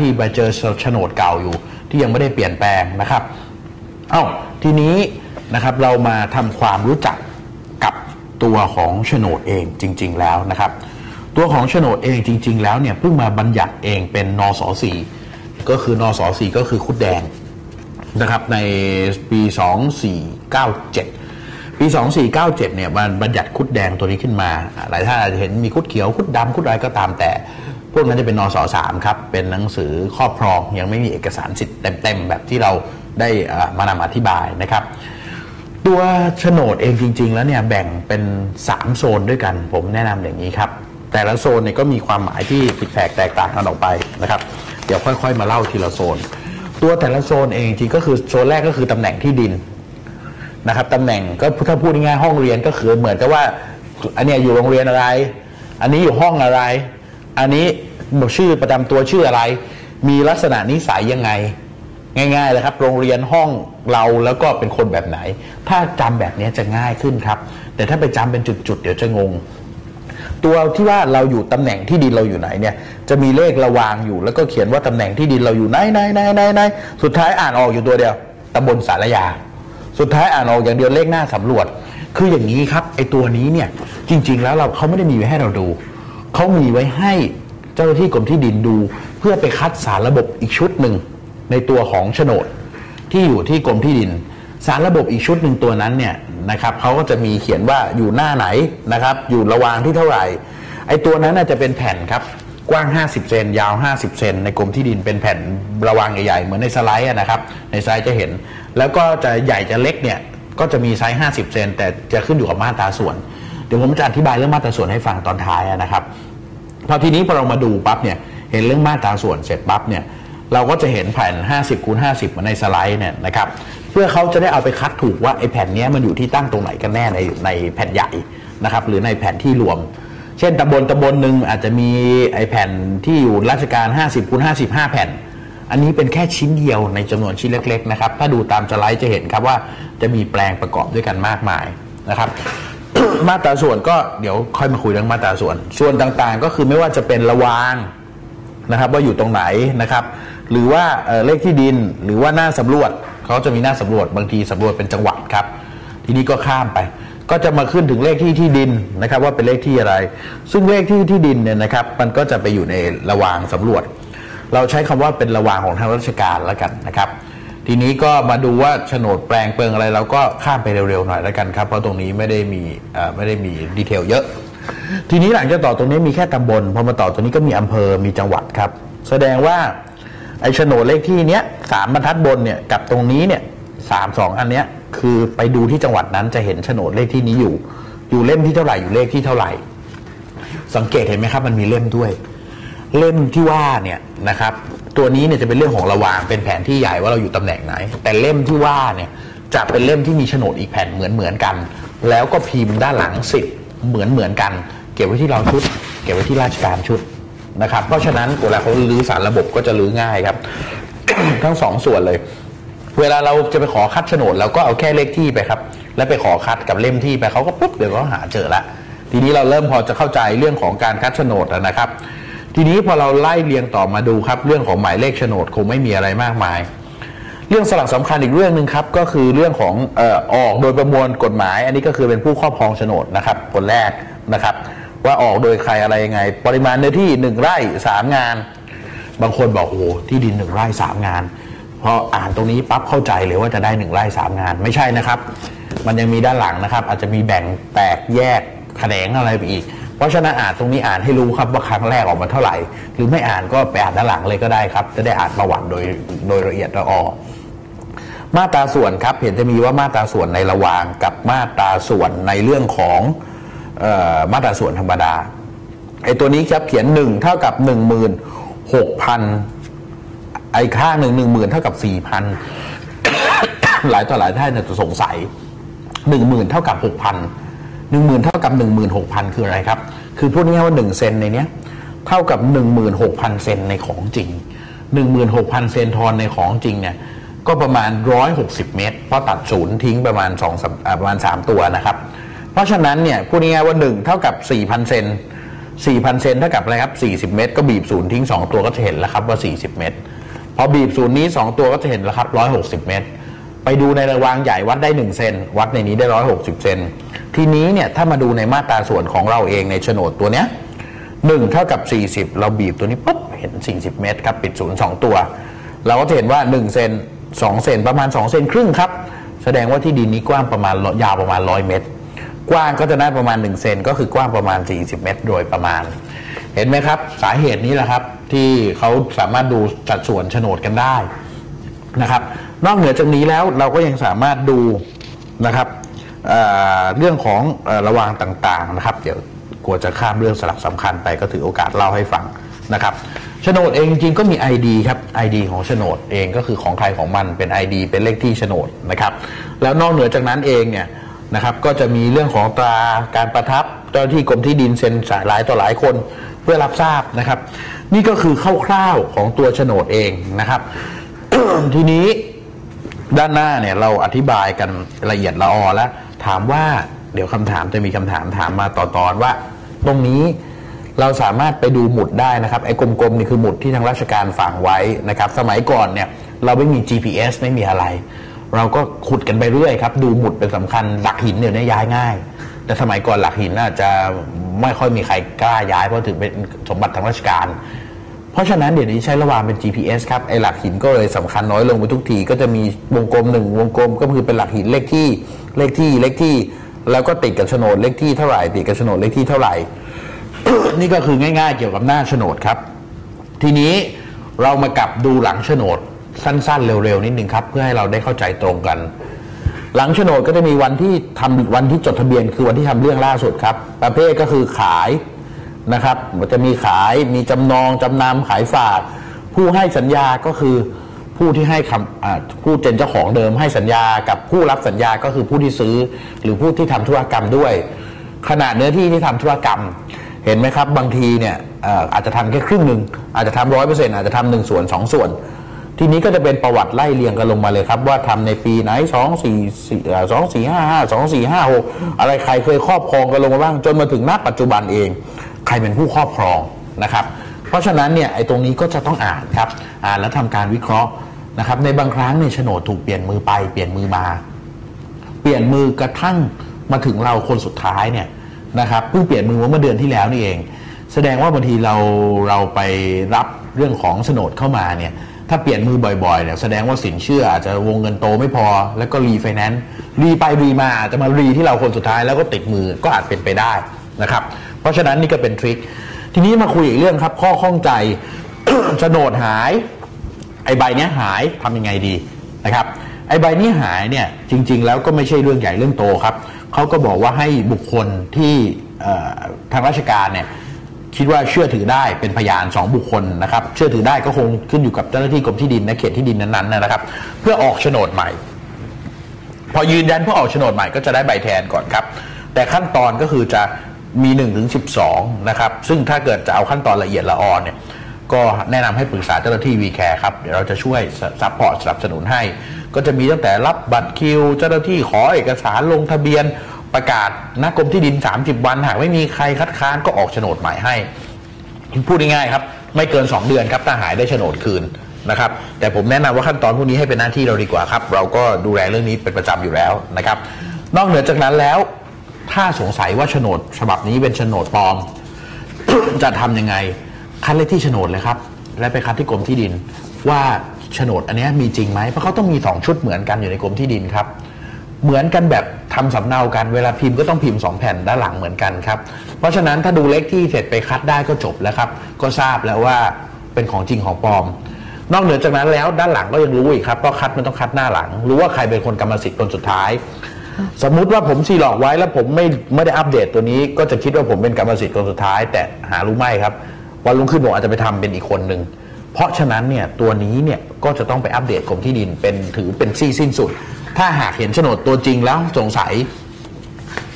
ที่ไปเจอโฉนดเก่าอยู่ ที่ยังไม่ได้เปลี่ยนแปลงนะครับเอ้าทีนี้นะครับเรามาทำความรู้จักกับตัวของโฉนดเองจริง ๆ แล้วนะครับ ตัวของโฉนดเองจริง ๆ แล้วเนี่ยเพิ่งมาบัญญัติเองเป็นนสสีก็คือนสสีก็คือคุดแดงนะครับในปี 2497 ปี 2497เนี่ยมันบัญญัติคุดแดงตัวนี้ขึ้นมา หลายท่านอาจจะเห็นมีคุดเขียวคุดดำคุดอะไรก็ตามแต่ พวกนั้นจะเป็นนสสามครับ เป็นหนังสือครอบครองยังไม่มีเอกสารสิทธิ์เต็มๆ แบบที่เราได้มานำอธิบายนะครับ ตัวโฉนดเองจริง ๆ แล้วเนี่ยแบ่งเป็น 3 โซนด้วยกัน ผมแนะนำอย่างนี้ครับ แต่ละโซนเนี่ยก็มีความหมายที่ผิดแผกแตกต่างกันออกไปนะครับ เดี๋ยวค่อย ๆ มาเล่าทีละโซน ตัวแต่ละโซนเองจริงก็คือโซนแรกก็คือตำแหน่งที่ดินนะครับตำแหน่งก็ถ้าพูดง่ายห้องเรียนก็คือเหมือนกับว่า อันนี้อยู่โรงเรียนอะไร อันนี้อยู่ห้องอะไร อันนี้ชื่อประจำตัวชื่ออะไร มีลักษณะนิสัยยังไง ง่ายๆเลยครับ โรงเรียนห้องเราแล้วก็เป็นคนแบบไหน ถ้าจำแบบนี้จะง่ายขึ้นครับ แต่ถ้าไปจำเป็นจุดๆ เดี๋ยวจะงง ตัวที่ว่าเราอยู่ตำแหน่งที่ดินเราอยู่ไหนเนี่ย จะมีเลขระวางอยู่ แล้วก็เขียนว่าตำแหน่งที่ดินเราอยู่ไหนไหนไหนไหนไหนสุดท้ายอ่านออกอยู่ตัวเดียวตำบลสารยา สุดท้ายอ่านออกอย่างเดียวเลขหน้าสำรวจ คืออย่างนี้ครับไอตัวนี้เนี่ยจริง ๆ แล้วเราเขาไม่ได้มีไว้ให้เราดู เขามีไว้ให้เจ้าหน้าที่กรมที่ดินดู เพื่อไปคัดสารระบบอีกชุดหนึ่งในตัวของโฉนดที่อยู่ที่กรมที่ดิน สารระบบอีกชุดหนึ่งตัวนั้นเนี่ยนะครับเขาก็จะมีเขียนว่าอยู่หน้าไหนนะครับ อยู่ระวางที่เท่าไหร่ไอ้ตัวนั้นน่าจะเป็นแผ่นครับกว้าง 50 เซนยาว 50 เซนในกรมที่ดินเป็นแผ่นระวางใหญ่ๆ เหมือนในสไลด์นะครับ ในสไลด์จะเห็น แล้วก็จะใหญ่จะเล็กเนี่ยก็จะมีไซส์ 50 เซนแต่จะขึ้นอยู่กับมาตราส่วน เดี๋ยวผมจะอธิบายเรื่องมาตราส่วนให้ฟังตอนท้ายนะครับพอทีนี้พอเรามาดูปั๊บเนี่ยเห็นเรื่องมาตราส่วนเสร็จปั๊บเนี่ยเราก็จะเห็นแผ่น 50คูณ50 ในสไลด์เนี่ยนะครับเพื่อเขาจะได้เอาไปคัดถูกว่าไอ้แผ่นนี้มันอยู่ที่ตั้งตรงไหนกันแน่ในในแผ่นใหญ่นะครับหรือในแผ่นที่รวม เช่นตำบลตำบลหนึ่งอาจจะมีไอ้แผ่นที่อยู่ราชการ 50คูณ55 แผ่น อันนี้เป็นแค่ชิ้นเดียวในจำนวนชิ้นเล็กๆนะครับถ้าดูตามสไลด์จะเห็นครับว่าจะมีแปลงประกอบด้วยกันมากมายนะครับ มาตราส่วนก็เดี๋ยวค่อยมาคุยเรื่องมาตราส่วน ส่วนต่างๆ ก็คือไม่ว่าจะเป็นระวางนะครับ ว่าอยู่ตรงไหนนะครับ หรือว่าเลขที่ดินหรือว่าหน้าสำรวจเขาจะมีหน้าสำรวจบางทีสำรวจเป็นจังหวัดครับ ทีนี้ก็ข้ามไป ก็จะมาขึ้นถึงเลขที่ที่ดินนะครับ ว่าเป็นเลขที่อะไร ซึ่งเลขที่ที่ดินเนี่ยนะครับ มันก็จะไปอยู่ในระวางสำรวจ เราใช้คำว่าเป็นระวางของทางราชการแล้วกันนะครับ ทีนี้ก็มาดูว่าโฉนดแปลงเปิงอะไรเราก็ข้ามไปเร็วๆหน่อยแล้วกันครับ เพราะตรงนี้ไม่ได้มีไม่ได้มีดีเทลเยอะ ทีนี้หลังจากต่อตรงนี้มีแค่ตำบลพอมาต่อตรงนี้ก็มีอำเภอมีจังหวัดครับ แสดงว่าไอ้โฉนดเลขที่เนี้ยสามบรรทัดบนเนี่ยกับตรงนี้เนี่ยสามสองอันเนี้ยคือไปดูที่จังหวัดนั้นจะเห็นโฉนดเลขที่นี้อยู่ อยู่เล่มที่เท่าไหร่อยู่เลขที่เท่าไหร่ สังเกตเห็นไหมครับ มันมีเล่มด้วย เล่มที่ว่าเนี่ยนะครับ ตัวนี้เนี่ยจะเป็นเรื่องของระวางเป็นแผนที่ใหญ่ว่าเราอยู่ตำแหน่งไหน แต่เล่มที่ว่าเนี่ยจะเป็นเล่มที่มีโฉนดอีกแผ่นเหมือนเหมือนกัน แล้วก็พิมพ์ด้านหลังสิบเหมือนเหมือนกัน เก็บไว้ที่เราชุด เก็บไว้ที่ราชการชุดนะครับ เพราะฉะนั้นเวลาเขาลื้อสารระบบก็จะลื้อง่ายครับ ทั้งสองส่วนเลย เวลาเราจะไปขอคัดโฉนดเราก็เอาแค่เลขที่ไปครับ แล้วไปขอคัดกับเล่มที่ไปเขาก็ปุ๊บเดี๋ยวก็หาเจอละทีนี้เราเริ่มพอจะเข้าใจเรื่องของการคัดโฉนดแล้วนะครับ ทีนี้พอเราไล่เรียงต่อมาดูครับ เรื่องของหมายเลขโฉนดคงไม่มีอะไรมากมาย เรื่องสลักสำคัญอีกเรื่องหนึ่งครับก็คือเรื่องของอออกโดยประมวลกฎหมาย อันนี้ก็คือเป็นผู้ครอบครองโฉนดนะครับคนแรกนะครับ ว่าออกโดยใครอะไรยังไง ปริมาณเนื้อที่หนึ่งไร่สามงาน บางคนบอกโอ้ที่ดินหนึ่งไร่สามงานพออ่านตรงนี้ปั๊บเข้าใจเลยว่าจะได้หนึ่งไร่สามงาน ไม่ใช่นะครับ มันยังมีด้านหลังนะครับ อาจจะมีแบ่งแตกแยกแขนงอะไรไปอีก เพราะฉะนั้นอ่านตรงนี้อ่านให้รู้ครับว่าครั้งแรกออกมาเท่าไหร่ หรือไม่อ่านก็ไปอ่านด้านหลังเลยก็ได้ครับ จะได้อ่านประวัติโดยโดยละเอียดละออมาตราส่วนครับเห็นจะมีว่ามาตราส่วนในระหว่างกับมาตราส่วนในเรื่องของออมาตราส่วนธรรมดาไอ้ตัวนี้ครับเขียนหนึ่งเท่ากับหนึ่งหมื่นหกพันไอ้ข้างหนึ่งหนึ่งหมื่นเท่ากับสี่พันหลายต่อหลายท่านจะสงสัยหนึ่งหมื่นเท่ากับหกพัน หนึ่งหมื่นเท่ากับหนึ่งหมื่นหกพันคืออะไรครับ คือพูดง่ายว่าหนึ่งเซนในเนี้ยเท่ากับหนึ่งหมื่นหกพันเซนในของจริงหนึ่งหมื่นหกพันเซนทอนในของจริงเนี่ยก็ประมาณร้อยหกสิบเมตร เพราะตัดศูนย์ทิ้งประมาณสองประมาณสามตัวนะครับ เพราะฉะนั้นเนี่ยพูดง่ายๆว่าหนึ่งเท่ากับสี่พันเซน 4,000 เซนเท่ากับอะไรครับ 40 เมตร ก็บีบศูนย์ทิ้ง 2 ตัวก็จะเห็นแล้วครับว่า 40 เมตร พอบีบศูนย์นี้ 2 ตัวก็จะเห็นแล้วครับ 160 เมตร ไปดูในระวางใหญ่วัดได้ 1 เซนวัดในนี้ได้ 160 เซนทีนี้เนี่ยถ้ามาดูในมาตราส่วนของเราเองในโฉนดตัวเนี้ย1เท่ากับ 40 เราบีบตัวนี้ปุ๊บเห็น 40 เมตรครับปิดศูนย์2ตัว เราก็จะเห็นว่า 1 เซน2 เซนประมาณ 2 เซนครึ่งครับ แสดงว่าที่ดินนี้กว้างประมาณยาวประมาณ 100 เมตร กว้างก็จะได้ประมาณ 1 เซนก็คือกว้างประมาณ 40 เมตร โดยประมาณ เห็นไหมครับ สาเหตุนี้แหละครับที่เขาสามารถดูสัดส่วนโฉนดกันได้นะครับ นอกเหนือจากนี้แล้วเราก็ยังสามารถดูนะครับเเรื่องของระวางต่างๆนะครับ เดี๋ยวกลัวจะข้ามเรื่องสลักสำคัญไปก็ถือโอกาสเล่าให้ฟังนะครับโฉนดเองจริงๆก็มี ID ครับ ID ของโฉนดเองก็คือของใครของมันเป็น ID เป็นเลขที่โฉนดนะครับแล้วนอกเหนือจากนั้นเองเนี่ยนะครับก็จะมีเรื่องของตราการประทับเจ้าหน้าที่กรมที่ดินเซ็นหลายต่อหลายคนเพื่อรับทราบนะครับ นี่ก็คือคร่าวๆของตัวโฉนดเองนะครับ ทีนี้ ด้านหน้าเนี่ยเราอธิบายกันละเอียดละออแล้ว ถามว่าเดี๋ยวคำถามจะมีคำถามถามมาต่อตอนว่า ตรงนี้เราสามารถไปดูหมุดได้นะครับไอ้กลมๆนี่คือหมุดที่ทางราชการฝังไว้นะครับ สมัยก่อนเนี่ยเราไม่มี GPS ไม่มีอะไร เราก็ขุดกันไปเรื่อยครับ ดูหมุดเป็นสำคัญหลักหินเดี๋ยวนี้ย้ายง่าย แต่สมัยก่อนหลักหินอาจจะไม่ค่อยมีใครกล้าย้ายเพราะถือเป็นสมบัติทางราชการ เพราะฉะนั้นเดี๋ยวนี้ใช้ระวางเป็น GPS ครับ ไอ้หลักหินก็เลยสำคัญน้อยลงไปทุกที ก็จะมีวงกลมหนึ่งวงกลมก็คือเป็นหลักหินเลขที่เลขที่เลขที่ แล้วก็ติดกับโฉนดเลขที่เท่าไหร่ติดกับโฉนดเลขที่เท่าไหร่ นี่ก็คือง่ายๆ เกี่ยวกับหน้าโฉนดครับ ทีนี้เรามากลับดูหลังโฉนดสั้นๆ เร็วๆนิดนึงครับ เพื่อให้เราได้เข้าใจตรงกัน หลังโฉนดก็จะมีวันที่ทำวันที่จดทะเบียน คือวันที่ทำเรื่องล่าสุดครับ ประเภทก็คือขาย นะครับจะมีขายมีจำนองจำนำขายฝาก ผู้ให้สัญญาก็คือผู้ที่ให้คำผู้เป็นเจ้าของเดิมให้สัญญากับผู้รับสัญญาก็คือผู้ที่ซื้อ หรือผู้ที่ทำธุรกรรมด้วย ขนาดเนื้อที่ที่ทำธุรกรรม เห็นไหมครับ บางทีเนี่ยอาจจะทำแค่ครึ่งหนึ่งอาจจะทำร้อยเปอร์เซ็นต์อาจจะทำหนึ่งส่วนสองส่วน ทีนี้ก็จะเป็นประวัติไล่เรียงกันลงมาเลยครับ ว่าทำในปีไหนสองสี่สองสี่ห้าห้าสองสี่ห้าหกอะไรใครเคยครอบครองกันลงมาบ้างจนมาถึงณปัจจุบันเอง ใครเป็นผู้ครอบครองนะครับ เพราะฉะนั้นเนี่ยไอ้ตรงนี้ก็จะต้องอ่านครับอ่านแล้วทำการวิเคราะห์นะครับ ในบางครั้งเนี่ยโฉนดถูกเปลี่ยนมือไปเปลี่ยนมือมา เปลี่ยนมือกระทั่งมาถึงเราคนสุดท้ายเนี่ยนะครับเพิ่งเปลี่ยนมือเมื่อเดือนที่แล้วนี่เอง แสดงว่าบางทีเราเราไปรับเรื่องของโฉนดเข้ามาเนี่ยถ้าเปลี่ยนมือบ่อยๆเนี่ยแสดงว่าสินเชื่ออาจจะวงเงินโตไม่พอ แล้วก็รีไฟแนนซ์รีไปรีมาจะมารีที่เราคนสุดท้ายแล้วก็ติดมือก็อาจเป็นไปได้นะครับ เพราะฉะนั้นนี่ก็เป็นทริคทีนี้มาคุยอีกเรื่องครับ ข้อข้องใจโฉนดหาย ไอใบนี้หายทำยังไงดีนะครับ ไอใบนี้หายเนี่ยจริง ๆ แล้วก็ไม่ใช่เรื่องใหญ่เรื่องโตครับเขาก็บอกว่าให้บุคคลที่ทางราชการเนี่ยคิดว่าเชื่อถือได้เป็นพยาน2บุคคลนะครับ เชื่อถือได้ก็คงขึ้นอยู่กับเจ้าหน้าที่กรมที่ดินในเขตที่ดินนั้นๆนะครับ เพื่อออกโฉนดใหม่ พอยืนยันเพื่อออกโฉนดใหม่ก็จะได้ใบแทนก่อนครับ แต่ขั้นตอนก็คือจะ มี1นถึงสินะครับ ซึ่งถ้าเกิดจะเอาขั้นตอนละเอียดละออนเนี่ยก็แนะนำให้ปรึกษาเจ้าหน้าที่วีแคร์ครับ เดี๋ยวเราจะช่วยซัพพอร์ตสนับสนุนให้ ก็จะมีตั้งแต่รับบัตรคิว เจ้าหน้าที่ขอเอกสารลงทะเบียนประกาศนักกรมที่ดิน 30 วัน หากไม่มีใครคัดค้านก็ออกโฉนดหม่ให้พูดง่ายๆครับ ไม่เกิน 2 เดือนครับถ้าหายได้โฉนดคืนนะครับแต่ผมแนะนำว่าขั้นตอนพวกนี้ให้เป็นหน้าที่เราดีกว่าครับ เราก็ดูแลเรื่องนี้เป็นประจำอยู่แล้วนะครับ นอกเหนือจากนั้นแล้ว ถ้าสงสัยว่าโฉนดฉบับนี้เป็นโฉนดปลอม จะทํำยังไง คัดเลขที่โฉนดเลยครับ และไปคัดที่กรมที่ดิน ว่าโฉนดอันนี้มีจริงไหมเพราะเขาต้องมีสองชุดเหมือนกันอยู่ในกรมที่ดินครับ เหมือนกันแบบทำสำเนากันเวลาพิมพ์ก็ต้องพิมพ์สองแผ่นด้านหลังเหมือนกันครับ เพราะฉะนั้นถ้าดูเลขที่เสร็จไปคัดได้ก็จบแล้วครับ ก็ทราบแล้วว่าเป็นของจริงของปลอม นอกเหนือจากนั้นแล้วด้านหลังก็ยังรู้อีกครับเพราะคัดมันต้องคัดหน้าหลัง รู้ว่าใครเป็นคนกรรมสิทธิ์คนสุดท้าย สมมุติว่าผมซีหลอกไว้แล้วผมไม่ไม่ได้อัปเดตตัวนี้ ก็จะคิดว่าผมเป็นกรรมสิทธิ์คนสุดท้าย แต่หารู้ไม่ครับวันรุ่งขึ้นผมอาจจะไปทำเป็นอีกคนหนึ่งเพราะฉะนั้นเนี่ยตัวนี้เนี่ยก็จะต้องไปอัปเดตกรมที่ดินเป็นถือเป็นซี่สิ้นสุด ถ้าหากเห็นโฉนดตัวจริงแล้วสงสัย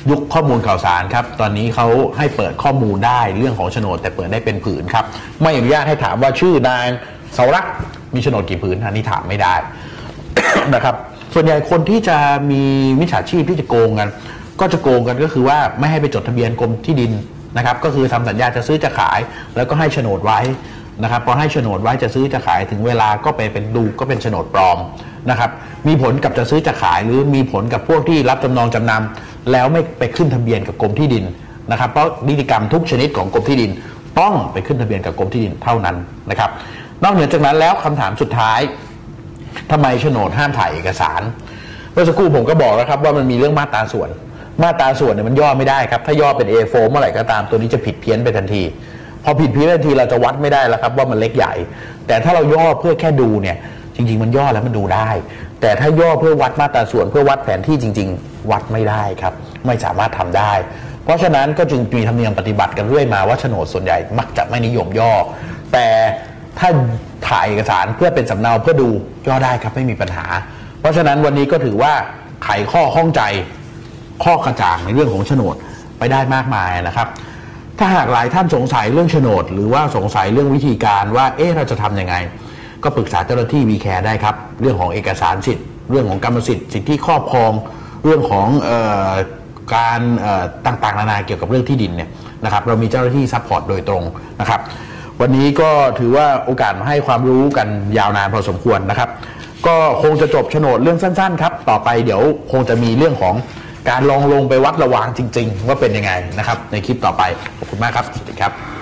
ยุคข้อมูลข่าวสารครับ ตอนนี้เขาให้เปิดข้อมูลได้เรื่องของโฉนดแต่เปิดได้เป็นผืนครับ ไม่อนุญาตให้ถามว่าชื่อนางเสารักมีโฉนดกี่ผืนอันนี้ถามไม่ได้นะครับ ส่วนใหญ่คนที่จะมีมิจฉาชีพที่จะโกงกัน ก็จะโกงกันก็คือว่าไม่ให้ไปจดทะเบียนกรมที่ดินนะครับก็คือทำสัญญาจะซื้อจะขาย แล้วก็ให้โฉนดไว้นะครับพอให้โฉนดไว้จะซื้อจะขายถึงเวลาก็ไปเป็นดูก็เป็นโฉนดปลอมนะครับมีผลกับจะซื้อจะขายหรือมีผลกับพวกที่รับจำนองจำนำแล้วไม่ไปขึ้นทะเบียนกับกรมที่ดินนะครับเพราะนิติกรรมทุกชนิดของกรมที่ดิน ต้องไปขึ้นทะเบียนกับกรมที่ดินเท่านั้นนะครับนอกเหนือจากนั้นแล้วคำถามสุดท้าย ทำไมโฉนดห้ามถ่ายเอกสารเมื่อสักครู่ผมก็บอกแล้วครับว่ามันมีเรื่องมาตราส่วน มาตราส่วนเนี่ยมันย่อไม่ได้ครับ ถ้าย่อเป็น A4 เมื่อไหร่ก็ตามตัวนี้จะผิดเพี้ยนไปทันที พอผิดเพี้ยนทันทีเราจะวัดไม่ได้แล้วครับว่ามันเล็กใหญ่ แต่ถ้าเราย่อเพื่อแค่ดูเนี่ยจริง ๆ มันย่อแล้วมันดูได้ แต่ถ้าย่อเพื่อวัดมาตราส่วนเพื่อวัดแผนที่จริง ๆ วัดไม่ได้ครับ ไม่สามารถทำได้ เพราะฉะนั้นก็จึงมีธรรมเนียมปฏิบัติกันเรื่อยมาว่าโฉนดส่วนใหญ่มักจะไม่นิยมย่อ แต่ถ้า ถ่ายเอกสารเพื่อเป็นสำเนาเพื่อดูย่อได้ครับไม่มีปัญหา เพราะฉะนั้นวันนี้ก็ถือว่าไขข้อข้องใจข้อกระจ่างในเรื่องของโฉนดไปได้มากมายนะครับ ถ้าหากหลายท่านสงสัยเรื่องโฉนด หรือว่าสงสัยเรื่องวิธีการว่าเอ๊ะเราจะทำยังไง ก็ปรึกษาเจ้าหน้าที่วีแคร์ได้ครับ เรื่องของเอกสารสิทธิ์เรื่องของกรรมสิทธิ์สิทธิครอบครองเรื่องของออการต่างๆนานาเกี่ยวกับเรื่องที่ดินเนี่ยนะครับเรามีเจ้าหน้าที่ซัพพอร์ตโดยตรงนะครับ วันนี้ก็ถือว่าโอกาสมาให้ความรู้กันยาวนานพอสมควรนะครับ ก็คงจะจบโฉนดเรื่องสั้นๆครับ ต่อไปเดี๋ยวคงจะมีเรื่องของการลองลงไปวัดระวางจริง ๆ ว่าเป็นยังไงนะครับ ในคลิปต่อไปขอบคุณมากครับสวัสดีครับ